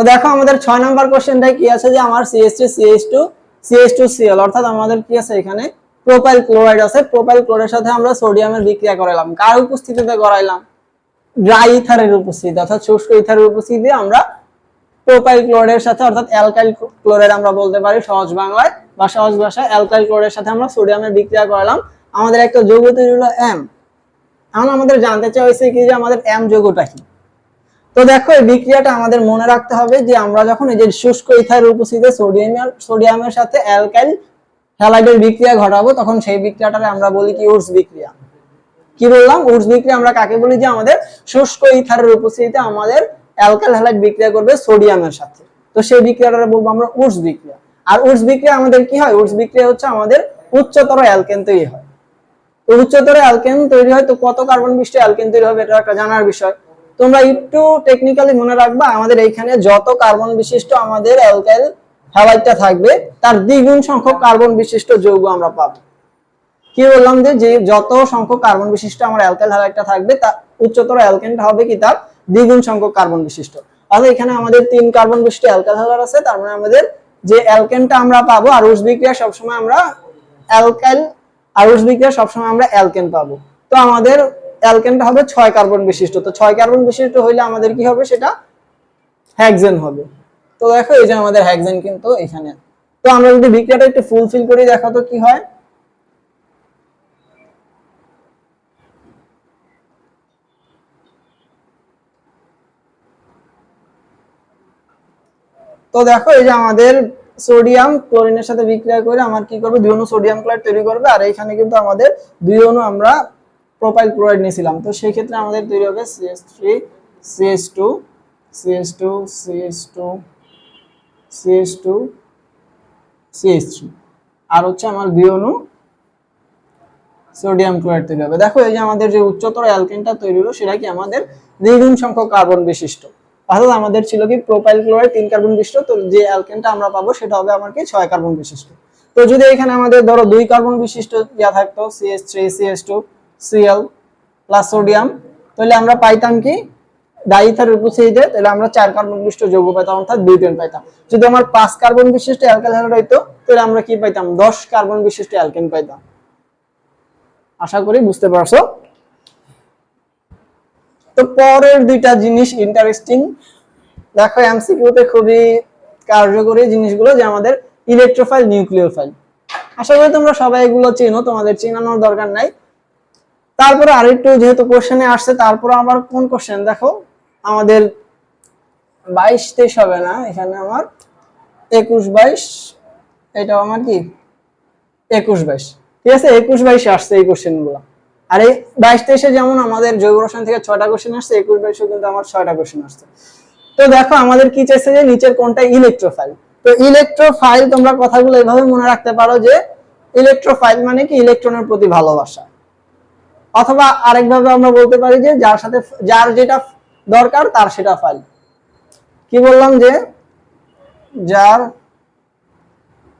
তো দেখো আমাদের ছয় নাম্বার কোশ্চেনটা কি আছে যে আমার CS three CS two CS two CL অর্থাৎ আমাদের কি আছে এখানে? প্রোপাইল ক্লোরাইড আছে। প্রোপাইল ক্লোরাইডের সাথে আমরা সোডিয়ামের বিক্রিয়া করাইলাম। কার উপস্থিতিতে করাইলাম? ড্রাই ইথারের উপস্থিতি, অর্থাৎ শুষ্ক ইথারের উপস্থিতিতে আমরা প্রোপাইল ক্লোরাইডের সাথে, অর্থাৎ অ্যালকাইল ক্লোরাইড আমরা বলতে পারি সহজ বাংলায়, বা সহজ ভাষায় অ্যালকাইল ক্লোরাইডের সাথে আমরা সোডিয়ামের বিক্রিয়া করালাম। আমাদের একটা যৌগ তৈরি হলো এম এখন আমাদের জানতে চাইছে কি যে আমাদের এম যৌগটা কি? তো দেখো, এই বিক্রিয়াটা আমাদের মনে রাখতে হবে যে আমরা যখন এই যে শুষ্ক ইথারের উপস্থিতিতে সোডিয়ামের সোডিয়ামের সাথে অ্যালকাইল হ্যালাইডের বিক্রিয়া ঘটাবো, তখন সেই বিক্রিয়াটাকে আমরা বলি কি উর্স বিক্রিয়া। কি বললাম? উর্স বিক্রিয়া আমরা কাকে বলি? যে আমাদের শুষ্ক ইথারের উপস্থিতিতে আমাদের অ্যালকাইল হ্যালাইড বিক্রিয়া করবে সোডিয়ামের সাথে। তো সেই বিক্রিয়াটা বলব আমরা উর্স বিক্রিয়া। আর উর্স বিক্রিয়া আমাদের কি হয়? উর্স বিক্রিয়া হচ্ছে আমাদের উচ্চতর অ্যালকেন তৈরি হয়। তো উচ্চতর অ্যালকেন তৈরি হয়, তো কত কার্বন বিশিষ্ট অ্যালকেন তৈরি হবে? এটা একটা জানার বিষয়। তোমরা একটু টেকনিক্যালি মনে রাখবা, আমাদের এইখানে যত কার্বন বিশিষ্ট আমাদের অ্যালকাইল হ্যালাইডটা থাকবে, তার দ্বিগুণ সংখ্যক কার্বন বিশিষ্ট যৌগ আমরা পাবো। কি বললাম যে যত সংখ্যক কার্বন বিশিষ্ট আমার অ্যালকাইল হ্যালাইডটা থাকবে, তা উচ্চতর অ্যালকেনটা হবে কি তার দ্বিগুণ সংখ্যক কার্বন বিশিষ্ট। অর্থাৎ এখানে আমাদের তিন কার্বন বিশিষ্ট অ্যালকাইল হ্যালাইড আছে, তার মানে আমাদের যে অ্যালকেনটা আমরা পাবো, আর উস বিক্রিয়া সবসময় আমরা অ্যালকাইল আর উস বিক্রিয়া সবসময় আমরা অ্যালকেন পাবো। তো আমাদের অ্যালকেনটা হবে ছয় কার্বন বিশিষ্ট। তো ছয় কার্বন বিশিষ্ট হইলে আমাদের কি হবে সেটা? হ্যাকজেন হবে। তো দেখো, এই যে আমাদের হ্যাক্সেন কিন্তু এখানে। তো আমরা যদি বিক্রিয়াটা একটু ফুলফিল করি, দেখো তো কি হয়? তো দেখো, এই যে আমাদের সোডিয়াম ক্লোরিনের সাথে বিক্রিয়া করে আমার কি করবে? দুই অণু সোডিয়াম ক্লোরাইড তৈরি করবে। আর এখানে কিন্তু আমাদের দুই অণু আমরা প্রোপাইল ক্লোরাইড নিয়েছিলাম। তো সেই ক্ষেত্রে আমাদের তৈরি হবে CS three CS two CS two CS two CS two CS three আর হচ্ছে আমার অণু সোডিয়াম ক্লোরাইড তৈরি হবে। দেখো, এই যে আমাদের যে উচ্চতর অ্যালকেনটা তৈরি হলো, সেটা কি আমাদের দ্বিগুণ সংখ্যক কার্বন বিশিষ্ট? অর্থাৎ আমাদের ছিল কি প্রোপাইল ক্লোরাইড তিন কার্বন বিশিষ্ট, তো যে অ্যালকেনটা আমরা পাবো, সেটা হবে আমার কি ছয় কার্বন বিশিষ্ট। তো যদি এখানে আমাদের ধরো দুই কার্বন বিশিষ্ট ইয়া থাকতো CS three CS two CL plus sodium তাহলে আমরা পাইতাম কি? ডাইথারের উপস্থিতিতে তাহলে আমরা চার কার্বন বিশিষ্ট যৌগ পাইতাম, অর্থাৎ বিউটেন পাইতাম। যদি আমার পাঁচ কার্বন বিশিষ্ট অ্যালকাইল হ্যালাইড হইতো, তাহলে আমরা কি পাইতাম? দশ কার্বন বিশিষ্ট অ্যালকেন পাইতাম। আশা করি বুঝতে পারছ? তো পরের দুইটা জিনিস ইন্টারেস্টিং দেখো এমসিকিউতে খুবই কার্যকরী জিনিসগুলো যে আমাদের ইলেকট্রোফাইল নিউক্লিওফাইল আশা করি তোমরা সবাই এগুলো চেনো, তোমাদের চেনানোর দরকার নাই। তারপরে আরেকটু যেহেতু কোশ্চেনে আসছে, তারপরে আমার কোন কোশ্চেন দেখো, আমাদের বাইশ, তেইশ হবে না? এখানে আমার একুশ বাইশ এটা আমার কি? একুশ বাইশ। ঠিক আছে? একুশ বাইশে আসছে এই কোশ্চেনগুলো। আর এই বাইশ, তেইশে যেমন আমাদের জৈব রসায়ন থেকে ছয়টা কোশ্চেন আসছে, একুশ বাইশে কিন্তু আমার ছয়টা কোশ্চেন আসছে। তো দেখো, আমাদের কি চাইছে যে নিচের কোনটা ইলেকট্রোফাইল তো ইলেকট্রোফাইল তোমরা কথাগুলো এভাবে মনে রাখতে পারো যে ইলেকট্রোফাইল মানে কি? ইলেকট্রনের প্রতি ভালোবাসা। অথবা আরেকভাবে আমরা বলতে পারি যে যার সাথে যার যেটা দরকার তার সেটা ফাইল কি বললাম যে যার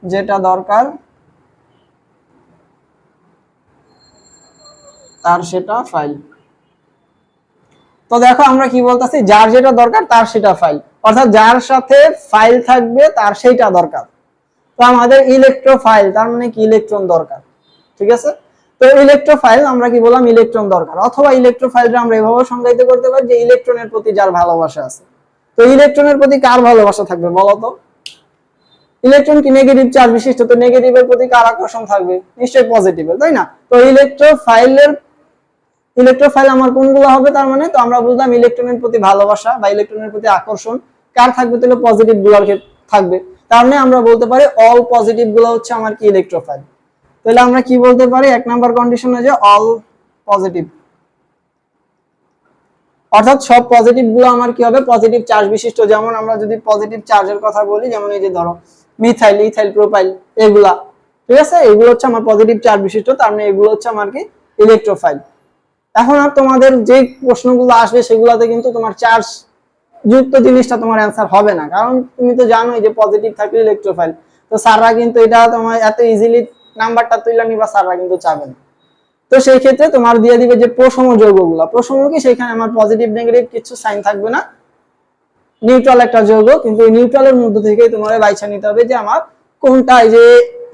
যেটা দরকার তার সেটা ফাইল তো দেখো আমরা কি বলতেছি, যার যেটা দরকার তার সেটা ফাইল অর্থাৎ যার সাথে ফাইল থাকবে তার সেইটা দরকার। তো আমাদের ইলেকট্রো ফাইল তার মানে কি ইলেকট্রন দরকার। ঠিক আছে? তো ইলেকট্রোফাইল আমরা কি বললাম? ইলেকট্রন দরকার। অথবা ইলেকট্রোফাইলটা আমরা এভাবে সংজ্ঞায়িত করতে পারি যে ইলেকট্রনের প্রতি যার ভালোবাসা আছে। তো ইলেকট্রনের প্রতি কার ভালোবাসা থাকবে বলো তো? ইলেকট্রন কি নেগেটিভ চার্জ বিশিষ্ট? তো নেগেটিভের প্রতি কার আকর্ষণ থাকবে? নিশ্চয়ই পজিটিভের তাই না? তো ইলেকট্রোফাইলের ইলেকট্রোফাইল আমার কোনগুলো হবে তার মানে? তো আমরা বুঝলাম ইলেকট্রনের প্রতি ভালোবাসা বা ইলেকট্রনের প্রতি আকর্ষণ কার থাকবে? তাহলে পজিটিভ ক্ষেত্রে থাকবে। তার মানে আমরা বলতে পারি অল পজিটিভগুলো হচ্ছে আমার কি ইলেকট্রোফাইল তাহলে আমরা কি বলতে পারি? এক নাম্বার কন্ডিশনে যে অল পজিটিভ অর্থাৎ সব পজিটিভগুলো আমার কি হবে? পজিটিভ চার্জ বিশিষ্ট। যেমন আমরা যদি পজিটিভ চার্জের কথা বলি, যেমন এই যে ধরো মিথাইল ইথাইল প্রোপাইল এগুলা, ঠিক আছে? এগুলো হচ্ছে আমার পজিটিভ চার্জ বিশিষ্ট, তার মানে এগুলো হচ্ছে আমার কি? ইলেকট্রোফাইল এখন আর তোমাদের যে প্রশ্নগুলো আসবে, সেগুলোতে কিন্তু তোমার চার্জ যুক্ত জিনিসটা তোমার অ্যান্সার হবে না। কারণ তুমি তো জানোই যে পজিটিভ থাকলে ইলেকট্রোফাইল তো স্যাররা কিন্তু এটা তোমার এত ইজিলি নাম্বারটা তুলে নিবা, স্যাররা কিন্তু চাবে না। তো সেই ক্ষেত্রে তোমার দিয়ে দিবে যে প্রসম যৌগগুলো। প্রসম কি সেখানে আমার পজিটিভ নেগেটিভ কিছু সাইন থাকবে না। নিউট্রাল একটা যৌগ, কিন্তু এই নিউট্রালের মধ্যে থেকে তোমার বাইছা নিতে হবে যে আমার কোনটা এই যে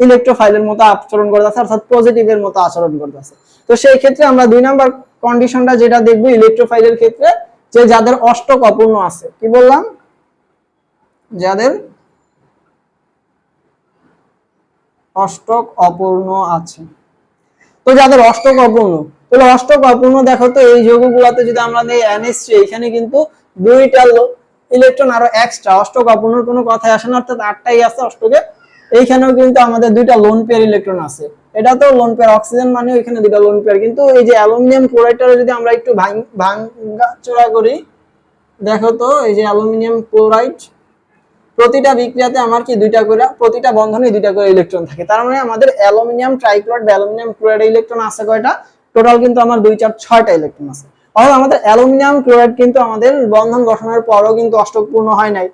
ইলেকট্রোফাইলের মতো আচরণ করতেছে, অর্থাৎ পজিটিভের মতো আচরণ করতেছে। তো সেই ক্ষেত্রে আমরা দুই নাম্বার কন্ডিশনটা যেটা দেখব ইলেকট্রোফাইলের ক্ষেত্রে যে যাদের অষ্টক অপূর্ণ আছে, কি বললাম? যাদের অষ্টক অপূর্ণ আছে। তো যাদের অষ্টক অপূর্ণ, তাহলে অষ্টক অপূর্ণ দেখো তো, এই যৌগগুলোতে যদি আমরা নেই NH3 এখানে কিন্তু দুইটা ইলেকট্রন আরও এক্সট্রা অষ্টক অপূর্ণর কোনো কথাই আসে না, অর্থাৎ আটটাই আছে অষ্টকে। এইখানেও কিন্তু আমাদের দুইটা লোন পেয়ার ইলেকট্রন আছে। এটা তো লোন পেয়ার অক্সিজেন মানে এখানে দুইটা লোন পেয়ার কিন্তু এই যে অ্যালুমিনিয়াম ক্লোরাইডটা যদি আমরা একটু ভাঙা চোরা করি, দেখো তো, এই যে অ্যালুমিনিয়াম ক্লোরাইড প্রতিটা বিক্রিয়াতে আমার কি দুইটা করে, প্রতিটা বন্ধনে দুইটা করে ইলেকট্রন থাকে। তার মানে আমাদের অ্যালুমিনিয়াম ট্রাইক্লোরাইড বা অ্যালুমিনিয়াম ক্লোরাইড ইলেকট্রন আছে কয়টা? টোটাল কিন্তু আমার দুই চার ছয়টা ইলেকট্রন আছে। অর্থাৎ আমাদের অ্যালুমিনিয়াম ক্লোরাইড কিন্তু আমাদের বন্ধন গঠনের পরও কিন্তু অষ্টকপূর্ণ হয় নাই।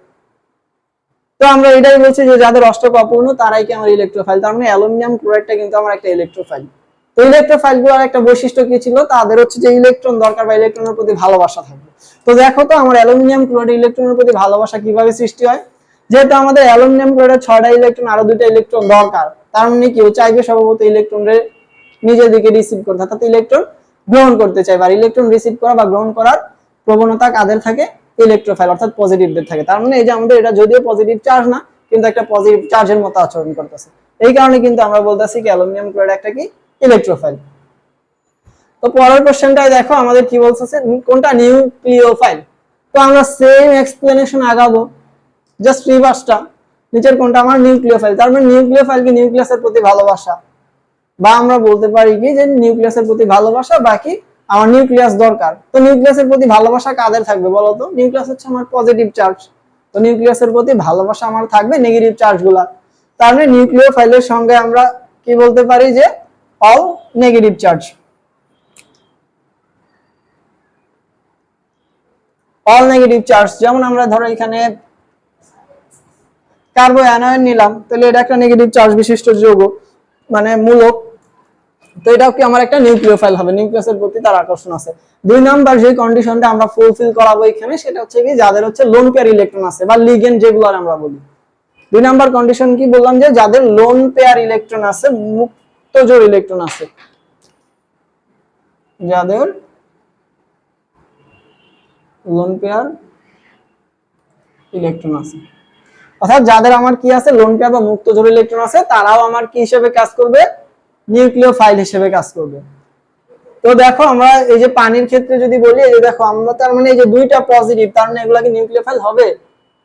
তো আমরা এটাই বলছি যে যাদের অষ্টক অপূর্ণ তারাই কি আমার ইলেকট্রোফাইল তার মানে অ্যালুমিনিয়াম ক্লোরাইডটা কিন্তু আমার একটা ইলেকট্রোফাইল তো ইলেকট্রোফাইলগুলোর একটা বৈশিষ্ট্য কি ছিল? তাদের হচ্ছে যে ইলেকট্রন দরকার বা ইলেকট্রনের প্রতি ভালোবাসা থাকবে। তো দেখো তো, আমার অ্যালুমিনিয়াম ক্লোরাইড ইলেকট্রনের প্রতি ভালোবাসা কীভাবে সৃষ্টি হয়? যেহেতু আমাদের অ্যালুমিনিয়াম ক্লোরাইডের ছয়টা ইলেকট্রন আরও দুটো ইলেকট্রন দরকার, তার মানে কি ও চাইবে সম্ভবত ইলেকট্রনের নিজের দিকে রিসিভ করতে, অর্থাৎ ইলেকট্রন গ্রহণ করতে চাইবে, আর ইলেকট্রন রিসিভ করা বা গ্রহণ করার প্রবণতা কাদের থাকে? ইলেকট্রোফাইল অর্থাৎ পজিটিভদের থাকে। তার মানে এই যে আমাদের এটা যদিও পজিটিভ চার্জ না, কিন্তু একটা পজিটিভ চার্জের মতো আচরণ করতেছে। এই কারণে কিন্তু আমরা বলতেছি কি অ্যালুমিনিয়াম ক্লোরাইড একটা কি? ইলেকট্রোফাইল তো পরের কোশ্চেনটাই দেখো আমাদের কি বলতেছে, কোনটা? নিউক্লিওফাইল তো আমরা সেম এক্সপ্লেনেশন আগাবো। জাস্ট রিভার্সটা নিচের কোনটা আমার নিউক্লিওফাইল তার মানে নিউক্লিওফাইল কি? নিউক্লিয়াসের প্রতি ভালোবাসা। বা আমরা বলতে পারি কি যে নিউক্লিয়াসের প্রতি ভালোবাসা, বাকি আমার নিউক্লিয়াস দরকার। তো নিউক্লিয়াসের প্রতি ভালোবাসা কাদের থাকবে বলো তো? নিউক্লিয়াস হচ্ছে আমার পজিটিভ চার্জ তো নিউক্লিয়াসের প্রতি ভালোবাসা আমার থাকবে নেগেটিভ চার্জগুলা। তার মানে নিউক্লিওফাইলের সঙ্গে আমরা কি বলতে পারি যে all negative charge all negative charge যেমন আমরা ধরো এখানে কার্বো অ্যানায়ন নিলাম, তাহলে এটা একটা নেগেটিভ চার্জ বিশিষ্ট যৌগ মানে মূলক। তো এটাও কি আমার একটা নিউক্লিওফাইল হবে, নিউক্লিয়াসের প্রতি তার আকর্ষণ আছে। দুই নাম্বার যে কন্ডিশনটা আমরা ফুলফিল করাবো এখানে, সেটা হচ্ছে কি, যাদের হচ্ছে লোন পেয়ার ইলেকট্রন আছে, বা লিগেন্ড যেগুলো আমরা বলি। দুই নাম্বার কন্ডিশন কি বললাম যে, যাদের লোন পেয়ার ইলেকট্রন আছে, মুক্ত জোর ইলেকট্রন আছে। যাদের লোন পেয়ার ইলেকট্রন আছে। অর্থাৎ যাদের আমার কি আছে লোন বা মুক্ত জোড় ইলেকট্রন আছে, তারাও আমার কি হিসেবে কাজ করবে? নিউক্লিওফাইল হিসেবে কাজ করবে। তো দেখো আমরা এই যে পানির ক্ষেত্রে যদি বলি, এই যে দেখো আমরা তার মানে এই যে দুইটা পজিটিভ তার মানে এগুলা কি নিউক্লিওফাইল হবে?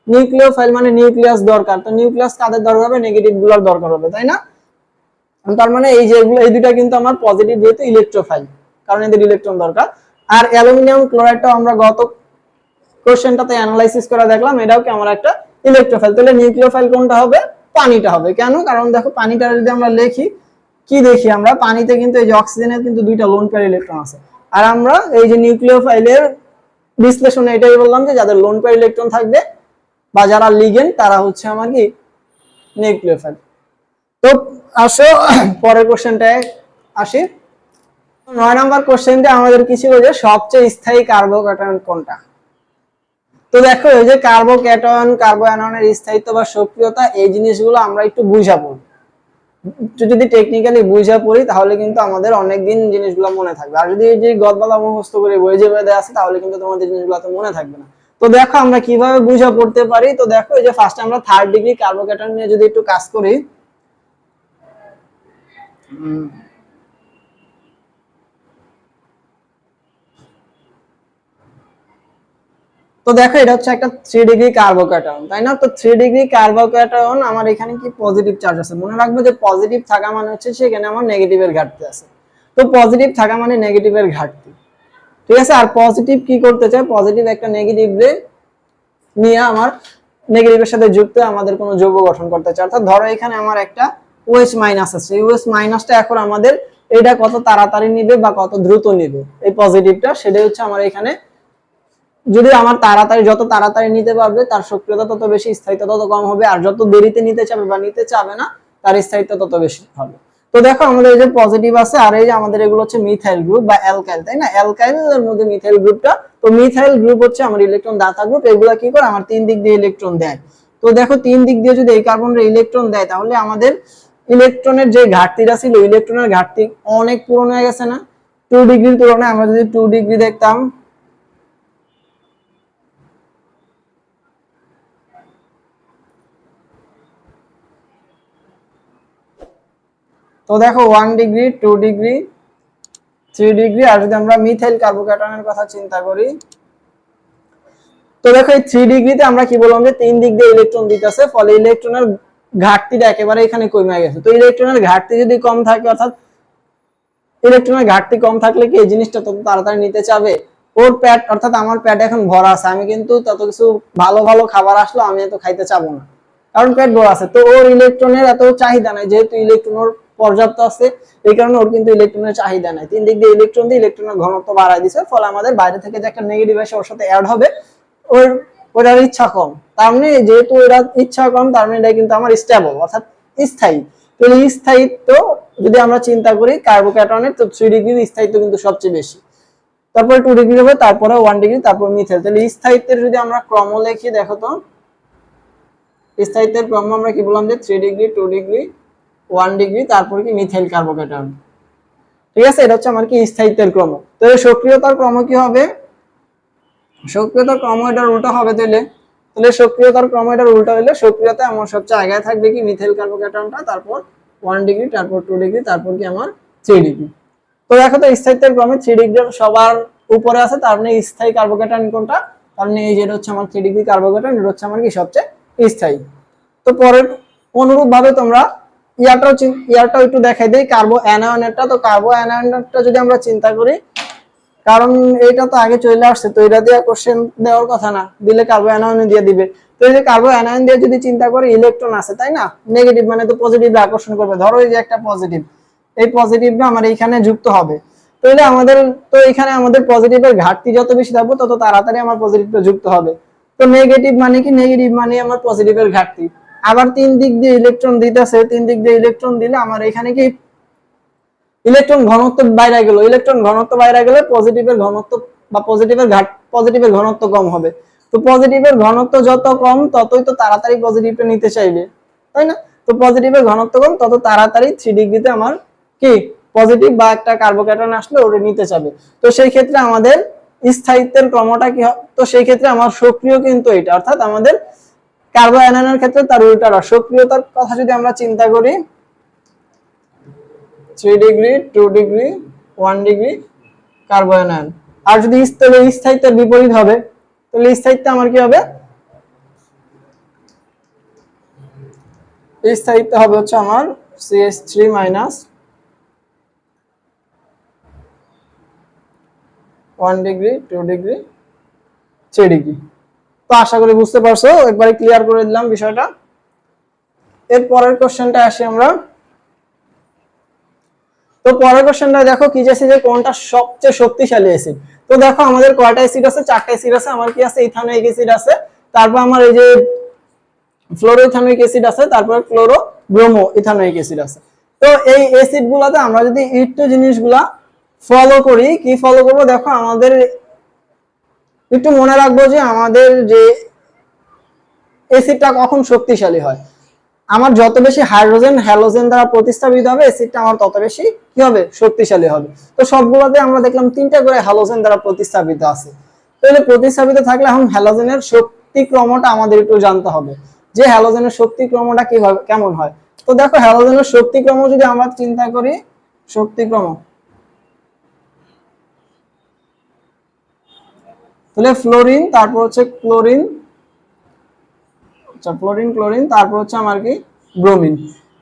নিউক্লিওফাইল মানে নিউক্লিয়াস দরকার। তো নিউক্লিয়াস কাদের দরকার হবে? নেগেটিভগুলোর দরকার হবে, তাই না? তার মানে এই যে এই দুইটা কিন্তু আমার পজিটিভ যেহেতু ইলেকট্রোফাইল কারণ এদের ইলেকট্রন দরকার। আর অ্যালুমিনিয়াম ক্লোরাইডটাও আমরা গত কোশ্চেনটাতে অ্যানালাইসিস করে দেখলাম, এটাও কি আমার একটা ইলেকট্রোফাইল তাহলে নিউক্লিওফাইল কোনটা হবে? পানিটা হবে। কেন? কারণ দেখো পানিটা যদি আমরা লিখি, কি দেখি আমরা? পানিতে কিন্তু এই যে অক্সিজেনের কিন্তু দুইটা লোন পেয়ার ইলেকট্রন আছে। আর আমরা এই যে নিউক্লিওফাইলের বিশ্লেষণে এটাই বললাম যে যাদের লোন পেয়ার ইলেকট্রন থাকবে বা যারা লিগেন্ড তারা হচ্ছে আমার কি? নিউক্লিওফাইল তো আসো, পরের কোশ্চেনটায় আসি। নয় নম্বর কোশ্চেনটা আমাদের কি ছিল যে সবচেয়ে স্থায়ী কার্বোক্যাটায়ন কোনটা? তো দেখো, এই যে কার্বো ক্যাটন কার্বো কার্বোঅ্যাননের স্থায়িত্ব বা সক্রিয়তা, এই জিনিসগুলো আমরা একটু বুঝা পড়ি একটু যদি টেকনিক্যালি বুঝা পড়ি, তাহলে কিন্তু আমাদের অনেক দিন জিনিসগুলো মনে থাকবে। আর যদি যে গদবালা মুখস্থ করে বই যে বেঁধে আছে, তাহলে কিন্তু তোমাদের জিনিসগুলো তো মনে থাকবে না। তো দেখো, আমরা কীভাবে বুঝা পড়তে পারি? তো দেখো, এই যে ফার্স্ট আমরা থার্ড ডিগ্রি কার্বোক্যাটায়ন নিয়ে যদি একটু কাজ করি। তো দেখো, এটা হচ্ছে একটা থ্রি ডিগ্রি কার্বোক্যাটায়ন তাই না? তো থ্রি ডিগ্রি কার্বোক্যাটায়ন আমার এখানে কি পজিটিভ চার্জ আছে? মনে রাখব যে পজিটিভ থাকা মানে হচ্ছে সেখানে আমার নেগেটিভের ঘাটতি আছে। তো পজিটিভ থাকা মানে নেগেটিভের ঘাটতি। ঠিক আছে? আর পজিটিভ কি করতে চায়? পজিটিভ একটা নেগেটিভ নিয়ে আমার নেগেটিভের সাথে যুক্ত আমাদের কোনো যৌগ গঠন করতে চায়। অর্থাৎ ধরো, এখানে আমার একটা ওএস মাইনাস আছে। এই ওএস মাইনাসটা এখন আমাদের এটা কত তাড়াতাড়ি নিবে বা কত দ্রুত নিবে? এই পজিটিভটা সেটাই হচ্ছে আমার এখানে যদি আমার তাড়াতাড়ি, যত তাড়াতাড়ি নিতে পারবে, তার সক্রিয়তা তত বেশি, স্থায়িত্ব তত কম হবে, আর যত দেরিতে নিতে চাবে বা নিতে চাবে না, তার স্থায়িত্ব তত বেশি হবে। তো দেখো, আমাদের এই যে পজিটিভ আছে, আর এই যে আমাদের এগুলো হচ্ছে মিথাইল গ্রুপ বা অ্যালকাইল তাই না? অ্যালকাইলের মধ্যে মিথাইল গ্রুপটা তো মিথাইল গ্রুপ হচ্ছে আমার ইলেকট্রন দাতা গ্রুপ এগুলো কি করে? আমার তিন দিক দিয়ে ইলেকট্রন দেয়। তো দেখো, তিন দিক দিয়ে যদি এই কার্বনের ইলেকট্রন দেয়, তাহলে আমাদের ইলেকট্রনের যে ঘাটতিটা ছিল ইলেকট্রনের ঘাটতি অনেক পূরণ হয়ে গেছে না? টু ডিগ্রির তুলনায় আমরা যদি টু ডিগ্রি দেখতাম তো দেখো one degree two degree three degree আর যদি আমরা মিথাইল কার্বোক্যাটায়নের কথা চিন্তা করি, তো দেখো এই থ্রি ডিগ্রিতে আমরা কি বললাম যে তিন দিক দিয়ে ইলেকট্রন দিতেছে, ফলে ইলেকট্রনের ঘাটতিটা একেবারে এখানে কমে গেছে। তো ইলেকট্রনের ঘাটতি যদি কম থাকে, অর্থাৎ ইলেকট্রনের ঘাটতি কম থাকলে কি এই জিনিসটা তত তাড়াতাড়ি নিতে চাবে? ওর প্যাট অর্থাৎ আমার প্যাট এখন ভরা আছে, আমি কিন্তু তত কিছু ভালো ভালো খাবার আসলো, আমি এত খাইতে চাবো না। কারণ প্যাট ভরা আছে, তো ওর ইলেকট্রনের এত চাহিদা নাই, যেহেতু ইলেকট্রন ওর পর্যাপ্ত আছে। এই কারণে ওর কিন্তু ইলেকট্রনের চাহিদা নাই। তিন দিক দিয়ে ইলেকট্রন দিয়ে ইলেকট্রনের ঘনত্ব বাড়ায় দিছে, ফলে আমাদের বাইরে থেকে যে একটা নেগেটিভ আসে ওর সাথে অ্যাড হবে, ওর ওটার ইচ্ছা কম। তার মানে যেহেতু এরা ইচ্ছা কম, তার মানে এটা কিন্তু আমার স্টেবল অর্থাৎ স্থায়ী। তো স্থায়িত্ব যদি আমরা চিন্তা করি কার্বোক্যাটনের তো থ্রি ডিগ্রির স্থায়িত্ব কিন্তু সবচেয়ে বেশি। তারপরে টু ডিগ্রি হবে, তারপরে ওয়ান ডিগ্রি তারপর মিথেল তাহলে স্থায়িত্বের যদি আমরা ক্রম লিখি দেখো তো, স্থায়িত্বের ক্রম আমরা কি বললাম যে three degree two degree one degree তারপর কি মিথাইল কার্বোক্যাটন ঠিক আছে? এটা হচ্ছে আমার কি স্থায়িত্বের ক্রম। তো এই সক্রিয়তার ক্রম কি হবে? সক্রিয়তার ক্রম এটার উল্টো হবে তাহলে তাহলে সক্রিয়তার ক্রম এটার উল্টো হলে সক্রিয়তা আমার সবচেয়ে আগে থাকবে কি? মিথাইল কার্বোক্যাটনটা তারপর ওয়ান ডিগ্রি তারপর টু ডিগ্রি তারপর কি আমার থ্রি ডিগ্রি তো দেখো তো স্থায়িত্বের ক্রমে থ্রি ডিগ্রি সবার উপরে আছে, তার মানে স্থায়ী কার্বোক্যাটন কোনটা? তার মানে এই যেটা হচ্ছে আমার থ্রি ডিগ্রি কার্বোক্যাটন এটা হচ্ছে আমার কি সবচেয়ে স্থায়ী। তো পরের অনুরূপ ভাবে তোমরা ইয়ারটাও ইয়ারটাও একটু দেখাই দেই কার্বো অ্যানায়নেরটা তো কার্বো অ্যানায়নেরটা যদি আমরা চিন্তা করি, কারণ তো আগে চলে আসছে, তো এটা দিয়ে কোশ্চেন দেওয়ার কথা না। দিলে কার্বো অ্যানায়ন দিয়ে দিবে। তো এই যে কার্বো অ্যানায়ন দিয়ে যদি চিন্তা করি ইলেকট্রন আছে, তাই না? নেগেটিভ মানে তো পজিটিভ আকর্ষণ করবে। ধরো এই যে একটা পজিটিভ এই পজিটিভটা আমার এইখানে যুক্ত হবে। তাহলে আমাদের, তো এখানে আমাদের পজিটিভের ঘাটতি যত বেশি থাকবে, তত তাড়াতাড়ি আমার পজিটিভটা যুক্ত হবে। তো নেগেটিভ মানে কি? নেগেটিভ মানে আমার পজিটিভের ঘাটতি। আবার তিন দিক দিয়ে ইলেকট্রন দিতেছে, তিন দিক দিয়ে ইলেকট্রন দিলে আমার এখানে কি ইলেকট্রন ঘনত্ব বাইরে গেল? ইলেকট্রন ঘনত্ব বাইরে গেলে পজিটিভের ঘনত্ব বা পজিটিভের ঘাট পজিটিভের ঘনত্ব কম হবে। তো পজিটিভের ঘনত্ব যত কম, ততই তো তাড়াতাড়ি পজিটিভটা নিতে চাইবে। তাই না? তো পজিটিভের ঘনত্ব কম, তত তাড়াতাড়ি থ্রি ডিগ্রিতে আমার কি পজিটিভ বা একটা কার্বোক্যাটন আসলে ওটা নিতে চাবে। তো সেই ক্ষেত্রে আমাদের স্থায়িত্বের ক্রমটা কি হয় তো সেই ক্ষেত্রে আমার সক্রিয় কিন্তু এটা অর্থাৎ আমাদের কার্বো ক্ষেত্রে তার উল্টাটা সক্রিয়তার কথা যদি আমরা চিন্তা করি three degree two degree one degree carbanion আর যদি স্থলে স্থায়িত্বের বিপরীত হবে। তাহলে স্থায়িত্ব আমার কি হবে? স্থায়িত্ব হবে হচ্ছে আমার CS three minus one degree two degree three degree তো আশা করি বুঝতে পারছ। একবারে ক্লিয়ার করে দিলাম বিষয়টা। এর পরের কোশ্চেনটা আসি আমরা। তো পরের কোশ্চেনটা দেখো কি চাইছে যে কোনটা সবচেয়ে শক্তিশালী অ্যাসিড তো দেখো আমাদের কয়টা অ্যাসিড আছে? চারটা অ্যাসিড আছে। আমার কি আছে? ইথানোয়িক অ্যাসিড আছে। তারপর আমার এই যে ফ্লোরো ইথানোয়িক অ্যাসিড আছে, তারপর ক্লোরো ব্রোমো ইথানোয়িক অ্যাসিড আছে। তো এই অ্যাসিড গুলাতে আমরা যদি একটু জিনিসগুলা ফলো করি, কি ফলো করব? দেখো আমাদের একটু মনে রাখব যে আমাদের যে অ্যাসিডটা কখন শক্তিশালী হয়। আমার যত বেশি হাইড্রোজেন, হ্যালোজেন দ্বারা প্রতিস্থাপিত হবে, অ্যাসিডটা আমার তত বেশি কি হবে? শক্তিশালী হবে। তো সবগুলোতে আমরা দেখলাম তিনটা করে হ্যালোজেন দ্বারা প্রতিস্থাপিত আছে। তাহলে প্রতিস্থাপিত থাকলে এখন হ্যালোজেনের শক্তি ক্রমটা আমাদের একটু জানতে হবে। যে হ্যালোজেনের শক্তি ক্রমটা কীভাবে, কেমন হয়? তো দেখো, হ্যালোজেনের শক্তি ক্রম যদি আমরা চিন্তা করি শক্তি তাহলে ফ্লোরিন তারপর হচ্ছে ক্লোরিন আচ্ছা ফ্লোরিন ক্লোরিন তারপর হচ্ছে আমার কি? ব্রোমিন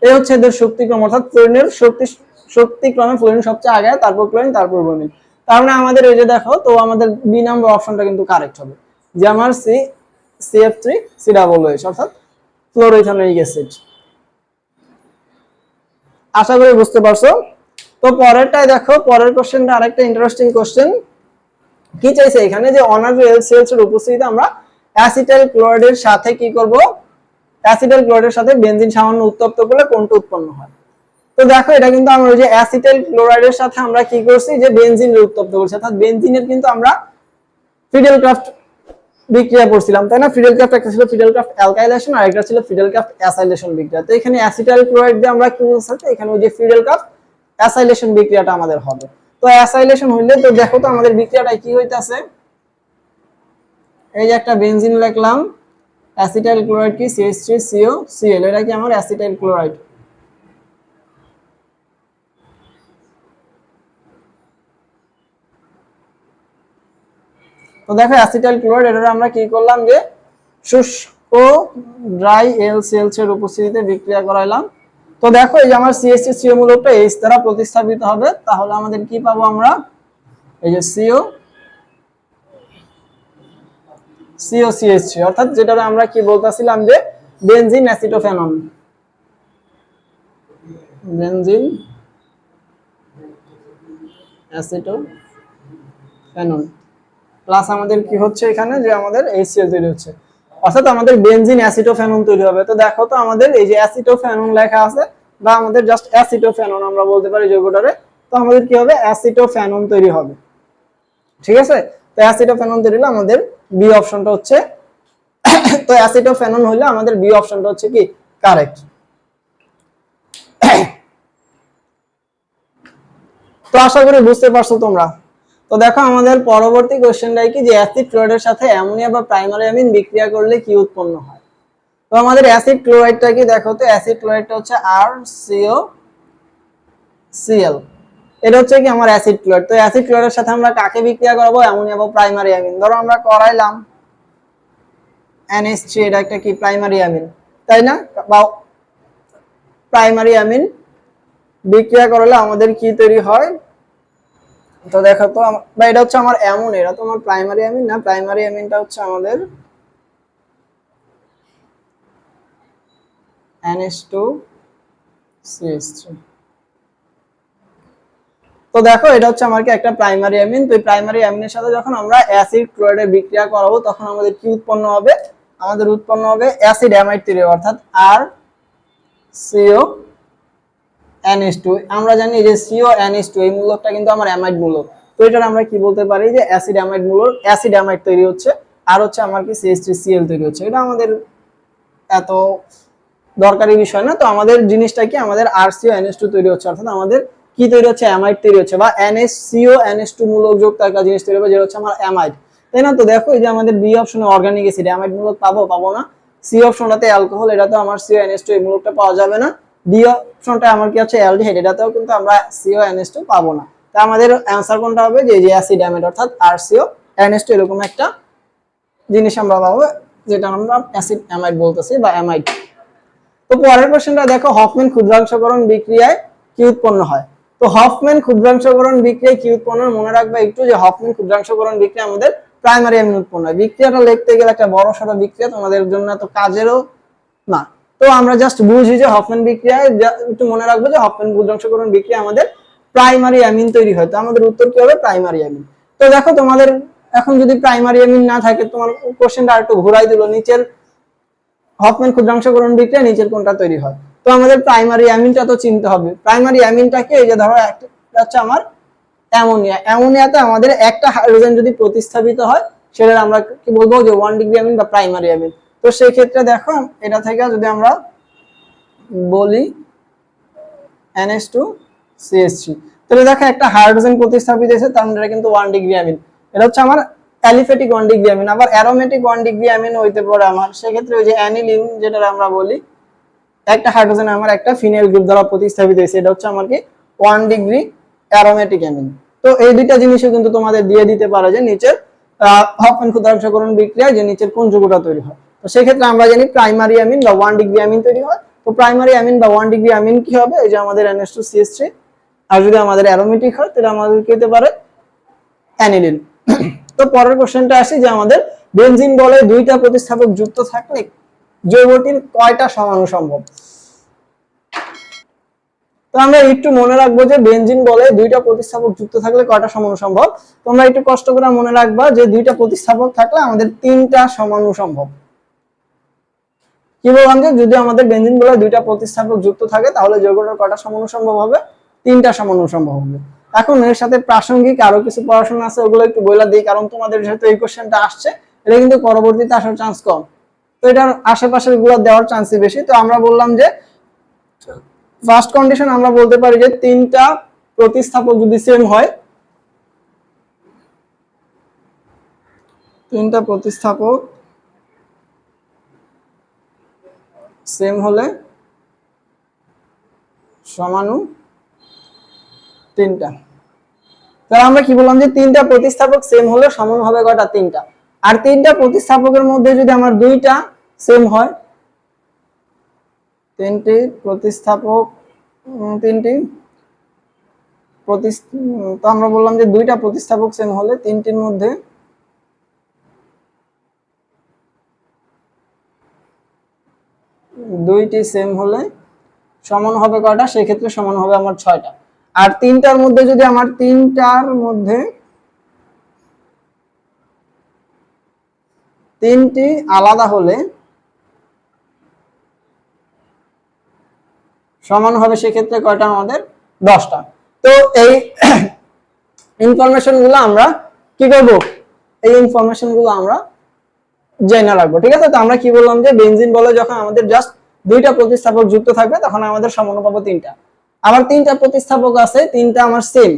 এই হচ্ছে এদের শক্তিক্রম, অর্থাৎ ফ্লোরিনের শক্তি, শক্তিক্রমে ফ্লোরিন সবচেয়ে আগে, তারপর ক্লোরিন তারপর ব্রোমিন তার মানে আমাদের এই যে দেখো, তো আমাদের বি নাম্বার অপশনটা কিন্তু কারেক্ট হবে। যে আমার C CF three C double OH অর্থাৎ ফ্লোরোইথানোয়িক অ্যাসিড আশা করি বুঝতে পারছ? তো পরেরটাই দেখো, পরের কোশ্চেনটা আরেকটা ইন্টারেস্টিং কোশ্চেন কি চাইছে এখানে? যে অনার্স সেলস এর উপস্থিতিতে আমরা অ্যাসিটাইল ক্লোরাইডের সাথে কি করব? অ্যাসিটাইল ক্লোরাইডের সাথে বেনজিন সামান্য উত্তপ্ত করলে কোনটা উৎপন্ন হয়? তো দেখো, এটা কিন্তু আমরা ওই যে অ্যাসিটাইল ক্লোরাইডের সাথে আমরা কি করছি? যে বেনজিন উত্তপ্ত করছি। অর্থাৎ বেনজিনের কিন্তু আমরা ফিডেল ক্রাফট বিক্রিয়া করছিলাম, তাই না? ফিডেল ক্রাফট একটা ছিল ফিডেল ক্রাফট অ্যালকাইলেশন আর একটা ছিল ফিডেল ক্রাফট অ্যাসাইলেশন বিক্রিয়া। তো এখানে অ্যাসিটাইল ক্লোরাইড দিয়ে আমরা কি বলছি এখানে ওই যে ফিডেল ক্রাফট অ্যাসাইলেশন বিক্রিয়াটা আমাদের হবে। তো অ্যাসাইলেশন হইলে তো দেখো তো আমাদের বিক্রিয়াটা কি হইতাছে? এই যে একটা বেনজিন লিখলাম অ্যাসিটাইল ক্লোরাইড কি CH3CO Cl, এটা কি আমার? অ্যাসিটাইল ক্লোরাইড তো দেখো অ্যাসিটাইল ক্লোরাইড এটা আমরা কি করলাম যে শুষ্ক ড্রাই এলসিএলস এর উপস্থিতিতে বিক্রিয়া করাইলাম। তো দেখো, এই যে আমার সিএসসি সিও মূলকটা এইচ দ্বারা প্রতিস্থাপিত হবে, তাহলে আমাদের কি পাবো আমরা? এই যে সিও সিও সিএসসি অর্থাৎ যেটা আমরা কি বলতেছিলাম যে benzene acetophenone benzene acetophenone plus আমাদের কি হচ্ছে এখানে? যে আমাদের HCl তৈরি হচ্ছে। অর্থাৎ আমাদের বেনজিন অ্যাসিটোফেনন তৈরি হবে। তো দেখো তো আমাদের এই যে অ্যাসিটোফেনন লেখা আছে বা আমাদের জাস্ট অ্যাসিটোফেনন আমরা বলতে পারি যৌগটারে তো আমাদের কি হবে? অ্যাসিটোফেনন তৈরি হবে। ঠিক আছে? তো অ্যাসিটোফেনন তৈরি হলে আমাদের বি অপশনটা হচ্ছে, তো অ্যাসিটোফেনন হলে আমাদের বি অপশনটা হচ্ছে কি? কারেক্ট তো আশা করি বুঝতে পারছ তোমরা। তো দেখো আমাদের পরবর্তী কোশ্চেনটাই কি? যে অ্যাসিড ক্লোরাইডের সাথে অ্যামোনিয়া বা প্রাইমারি অ্যামিন বিক্রিয়া করলে কি উৎপন্ন হয়? তো আমাদের অ্যাসিড ক্লোরাইডটা কি? দেখো তো অ্যাসিড ক্লোরাইডটা হচ্ছে আর সিও সিএল এটা হচ্ছে কি আমার অ্যাসিড ক্লোরাইড তো অ্যাসিড ক্লোরাইডের সাথে আমরা কাকে বিক্রিয়া করব? অ্যামোনিয়া বা প্রাইমারি অ্যামিন ধরো আমরা করাইলাম NH3 এটা একটা কি? প্রাইমারি অ্যামিন তাই না? বা প্রাইমারি অ্যামিন বিক্রিয়া করলে আমাদের কি তৈরি হয়? তো দেখো তো বা এটা হচ্ছে আমার অ্যামোন এটা তো আমার প্রাইমারি অ্যামিন না প্রাইমারি অ্যামিনটা হচ্ছে আমাদের NH2 CH3 তো দেখো, এটা হচ্ছে আমার কি একটা প্রাইমারি অ্যামিন তো এই প্রাইমারি অ্যামিনের সাথে যখন আমরা অ্যাসিড ক্লোরাইডের বিক্রিয়া করাবো, তখন আমাদের কি উৎপন্ন হবে? আমাদের উৎপন্ন হবে অ্যাসিড অ্যামাইড তৈরি অর্থাৎ আর সিও NH2 আমরা জানি যে CO NH2 এই মূলকটা কিন্তু আমার অ্যামাইড মূলক তো এটার আমরা কি বলতে পারি যে অ্যাসিড অ্যামাইড মূলক অ্যাসিড অ্যামাইড তৈরি হচ্ছে, আর হচ্ছে আমার কি CH3Cl তৈরি হচ্ছে। এটা আমাদের এত দরকারি বিষয় না, তো আমাদের জিনিসটা কি? আমাদের RCO NH2 তৈরি হচ্ছে, অর্থাৎ আমাদের কি তৈরি হচ্ছে? অ্যামাইড তৈরি হচ্ছে, বা NHCO NH2 মূলক যুক্ত একটা জিনিস তৈরি হবে, যেটা হচ্ছে আমার অ্যামাইড তাই না? তো দেখো, এই যে আমাদের বি অপশনে অর্গানিক অ্যাসিড অ্যামাইড মূলক পাবো পাবো না। সি অপশনটাতে অ্যালকোহল এটা তো আমার সিও NH2 এই মূলকটা পাওয়া যাবে না। ডি অপশনটা আমার কি আছে? অ্যালডিহাইড এটাতেও কিন্তু আমরা সিও এনএস টু পাবো না। তা আমাদের অ্যান্সার কোনটা হবে? যে যে অ্যাসিড অ্যামাইড অর্থাৎ আরসিও NH2 এরকম একটা জিনিস আমরা পাবো, যেটা আমরা অ্যাসিড অ্যামাইড বলতেছি বা অ্যামাইড তো পরের কোশ্চেনটা দেখো হফম্যান ক্ষুদ্রাংশকরণ বিক্রিয়ায় কি উৎপন্ন হয়? তো হফম্যান ক্ষুদ্রাংশকরণ বিক্রিয়ায় কি উৎপন্ন মনে রাখবে একটু যে হফম্যান ক্ষুদ্রাংশকরণ বিক্রিয়া আমাদের প্রাইমারি অ্যামিন উৎপন্ন হয়। বিক্রিয়াটা লিখতে গেলে একটা বড় সড়ো বিক্রিয়া তোমাদের জন্য এত কাজেরও না। তো আমরা জাস্ট বুঝি যে হফম্যান বিক্রিয়ায় একটু মনে রাখব যে হফম্যান ক্ষুদ্রাংশকরণ বিক্রিয়া আমাদের প্রাইমারি অ্যামিন তৈরি হয়। তো আমাদের উত্তর কি হবে? প্রাইমারি অ্যামিন তো দেখো তোমাদের এখন যদি প্রাইমারি অ্যামিন না থাকে, তোমার কোশ্চেনটা একটু ঘুরাই দিল। নিচের হফম্যান ক্ষুদ্রাংশকরণ বিক্রিয়া, নিচের কোনটা তৈরি হয়? তো আমাদের প্রাইমারি অ্যামিনটা তো চিনতে হবে। প্রাইমারি অ্যামিনটাকে এই যে ধরো একটা হচ্ছে আমার অ্যামোনিয়া। অ্যামোনিয়াতে আমাদের একটা হাইড্রোজেন যদি প্রতিস্থাপিত হয় সেটা আমরা কি বলব যে ওয়ান ডিগ্রি অ্যামিন বা প্রাইমারি অ্যামিন তো সেই ক্ষেত্রে দেখো, এটা থেকে যদি আমরা বলি NH2 CH3 তাহলে দেখো একটা হাইড্রোজেন প্রতিস্থাপিত হয়েছে, তার মানে কিন্তু ওয়ান ডিগ্রি অ্যামিন এটা হচ্ছে আমার অ্যালিফেটিক ওয়ান ডিগ্রি অ্যামিন আবার অ্যারোমেটিক ওয়ান ডিগ্রি অ্যামিন হইতে পারে আমার। সেক্ষেত্রে ওই যে অ্যানিলিন যেটা আমরা বলি, একটা হাইড্রোজেন আমার একটা ফিনাইল গ্রুপ দ্বারা প্রতিস্থাপিত হয়েছে, এটা হচ্ছে আমার কি ওয়ান ডিগ্রি অ্যারোমেটিক অ্যামিন তো এই দুইটা জিনিসও কিন্তু তোমাদের দিয়ে দিতে পারে যে নিচের হফম্যান ক্ষুদ্রাংশকরণ বিক্রিয়ায় যে নিচের কোন যৌগটা তৈরি হয়। তো সেক্ষেত্রে আমরা জানি প্রাইমারি অ্যামিন বা ওয়ান ডিগ্রি অ্যামিন তৈরি হয়। তো প্রাইমারি অ্যামিন বা ওয়ান ডিগ্রি অ্যামিন কি হবে? এই যে আমাদের NH2CH3 আর যদি আমাদের অ্যারোমেটিক হয়, তাহলে আমাদের কি হতে পারে? অ্যানিলিন তো পরের কোশ্চেনটা আসি যে আমাদের বেনজিন বলে দুইটা প্রতিস্থাপক যুক্ত থাকলে জৈবটির কয়টা সমাণু সম্ভব? তো আমরা একটু মনে রাখব যে বেনজিন বলে দুইটা প্রতিস্থাপক যুক্ত থাকলে কয়টা সমাণু সম্ভব? তোমরা একটু কষ্ট করে মনে রাখবা যে দুইটা প্রতিস্থাপক থাকলে আমাদের তিনটা সমাণু সম্ভব। কি বললাম যে যদি আমাদের বেঞ্জিনগুলো দুইটা প্রতিস্থাপক যুক্ত থাকে, তাহলে যৌগটার কয়টা সমানু সম্ভব হবে? তিনটা সমানু সম্ভব হবে। এখন এর সাথে প্রাসঙ্গিক আরও কিছু পড়াশোনা আছে, ওগুলো একটু বইলা দিই, কারণ তোমাদের যেহেতু এই কোশ্চেনটা আসছে, এটা কিন্তু পরবর্তীতে আসার চান্স কম। তো এটার আশেপাশেরগুলো দেওয়ার চান্সই বেশি। তো আমরা বললাম যে ফার্স্ট কন্ডিশন আমরা বলতে পারি যে, তিনটা প্রতিস্থাপক যদি সেম হয়, তিনটা প্রতিস্থাপক সেম হলে সমানু তিনটা। তাহলে আমরা কি বললাম যে তিনটা প্রতিস্থাপক সেম হলে সমান হবে তিনটা। আর তিনটা প্রতিস্থাপকের মধ্যে যদি আমার দুইটা সেম হয় তিনটি প্রতিস্থাপক তিনটি উম, তো আমরা বললাম যে দুইটা প্রতিস্থাপক সেম হলে তিনটির মধ্যে দুইটি সেম হলে সমান হবে কয়টা? সেক্ষেত্রে সমান হবে আমার ছয়টা। আর তিনটার মধ্যে যদি আমার তিনটার মধ্যে তিনটি আলাদা হলে সমান হবে সেক্ষেত্রে কয়টা আমাদের? দশটা। তো এই ইনফরমেশনগুলো আমরা কি করব? এই ইনফরমেশনগুলো আমরা জেনে রাখব, ঠিক আছে? তো আমরা কি বললাম যে বেনজিন বলে যখন আমাদের জাস্ট দুইটা প্রতিস্থাপক যুক্ত থাকবে, তখন আমাদের সমান পাবো তিনটা। আবার তিনটা প্রতিস্থাপক আছে, তিনটা আমার সেম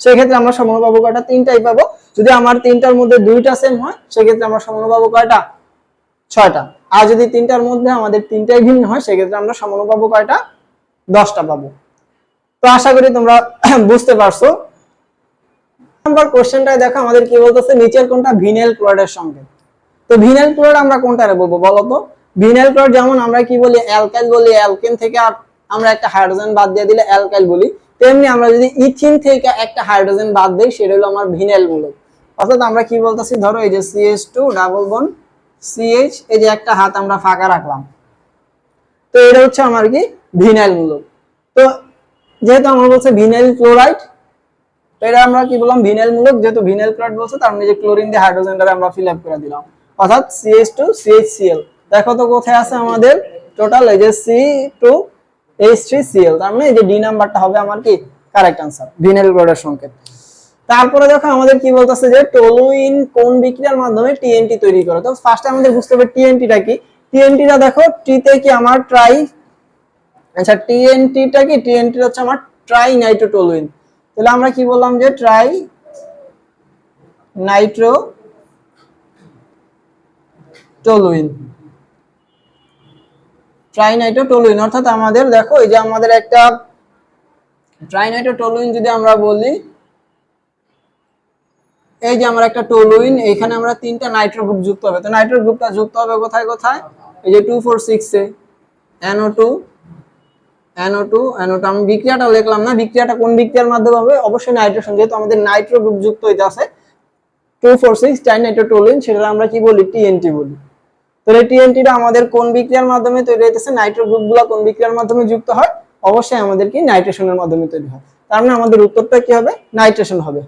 সেক্ষেত্রে আমরা সমান পাবো কয়টা? তিনটাই পাবো। যদি আমার তিনটার মধ্যে দুইটা সেম হয়, সেক্ষেত্রে আমরা সমান পাবো কয়টা? ছয়টা। আর যদি তিনটার মধ্যে আমাদের তিনটাই ভিন্ন হয়, সেক্ষেত্রে আমরা সমান পাবো কয়টা? দশটা পাবো। তো আশা করি তোমরা বুঝতে পারছ। নাম্বার কোশ্চেনটায় দেখো, আমাদের কি বলতেছে, নিচের কোনটা ভিনেল ক্লোরাইডের সঙ্গে? তো ভিনাইল ক্লোরাইড আমরা কোনটারে বলব বলো তো? ভিনাইল ক্লোরাইড যেমন আমরা কি বলি? অ্যালকাইল বলি অ্যালকেন থেকে আমরা একটা হাইড্রোজেন বাদ দিয়ে দিলে অ্যালকাইল বলি। তেমনি আমরা যদি ইথিন থেকে একটা হাইড্রোজেন বাদ দেই, সেটা হলো আমার ভিনাইল মূলক অর্থাৎ আমরা কি বলতেছি? ধরো এই যে CH two double bond CH এই যে একটা হাত আমরা ফাঁকা রাখলাম। তো এটা হচ্ছে আমার কি? ভিনাইল মূলক তো যেহেতু আমরা বলছে ভিনাইল ক্লোরাইড তো এটা আমরা কি বললাম? ভিনাইল মূলক। যেহেতু ভিনাইল ক্লোরাইড বলছে, তার মানে যে ক্লোরিন দিয়ে হাইড্রোজেনটা আমরা ফিল আপ করে দিলাম। অর্থাৎ সিএস টু CH2 CHCl দেখো তো কোথায় আছে আমাদের টোটাল এই যে C2H3Cl তার মানে যে ডি নাম্বারটা হবে আমার কি? কারেক্ট আনসার ভিনাইল ক্লোরাইডের সংকেত। তারপরে দেখো আমাদের কি বলতেছে যে টলুইন কোন বিক্রিয়ার মাধ্যমে টিএনটি তৈরি করে। তো ফার্স্টে আমাদের বুঝতে হবে টিএনটিটা কি? টিএনটিটা দেখো টিতে কি আমার ট্রাই আচ্ছা টিএনটিটা কি? টিএনটি হচ্ছে আমার ট্রাই নাইট্রোটলুইন তাহলে আমরা কি বললাম যে try Nitro toluene trinitrotoluene অর্থাৎ আমাদের, দেখো, এই যে আমাদের একটা ট্রাইনাইট্রো টলুইন যদি আমরা বলি, এই যে আমরা একটা টলুইন এখানে আমরা তিনটা নাইট্রো গ্রুপ যুক্ত হবে। তো নাইট্রো গ্রুপটা যুক্ত হবে কোথায় কোথায়? এই যে টু ফোর সিক্সে NO two NO two NO two আমি বিক্রিয়াটা লিখলাম না, বিক্রিয়াটা কোন বিক্রিয়ার মাধ্যমে হবে? অবশ্যই নাইট্রোজেন যেহেতু আমাদের নাইট্রো গ্রুপ যুক্ত হইতে আছে টু ফোর সিক্স টাইন নাইট্রোটোলিন সেটা আমরা কি বলি? টিএনটি বলি। তাহলে টিএনটিটা আমাদের কোন বিক্রিয়ার মাধ্যমে তৈরি হইতেছে? নাইট্রো গ্রুপগুলো কোন বিক্রিয়ার মাধ্যমে যুক্ত হয়? অবশ্যই আমাদের কি নাইট্রেশনের মাধ্যমে তৈরি হয়। তার মানে আমাদের উত্তরটা কি হবে? নাইট্রেশন হবে।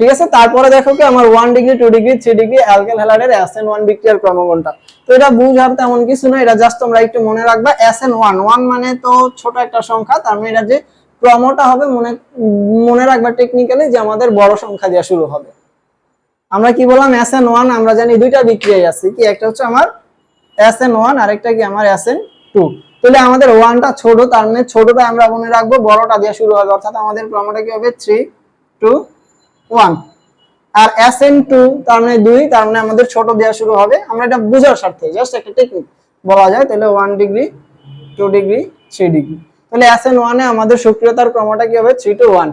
ঠিক আছে? তারপরে দেখো কি আমার one degree two degree three degree alkyl হ্যালাইডের SN one বিক্রিয়ার ক্রমগণটা। তো এটা বুঝার তেমন কিছু না, এটা জাস্ট তোমরা একটু মনে রাখবা এসএন ওয়ান ওয়ান মানে তো ছোট একটা সংখ্যা, তার মানে এটা যে ক্রমটা হবে, মনে মনে রাখবা টেকনিক্যালি যে আমাদের বড় সংখ্যা দিয়ে শুরু হবে। আমরা কি বললাম এস এন ওয়ান আমরা জানি দুইটা বিক্রিয়াই আছে। কি একটা হচ্ছে আমার এসএন ওয়ান আরেকটা কি আমার এস এন টু তাহলে আমাদের ওয়ানটা ছোট, তার মানে ছোটটা আমরা মনে রাখব, বড়টা দিয়ে শুরু হবে। অর্থাৎ আমাদের ক্রমটা কি হবে? থ্রি টু ওয়ান আর এস এন টু তার মানে দুই, তার মানে আমাদের ছোট দেওয়া শুরু হবে। আমরা এটা বোঝার স্বার্থে জাস্ট একটা টেকনিক বলা যায়। তাহলে one degree two degree three degree তাহলে এস এন ওয়ানে আমাদের সক্রিয়তার ক্রমটা কি হবে? Three two one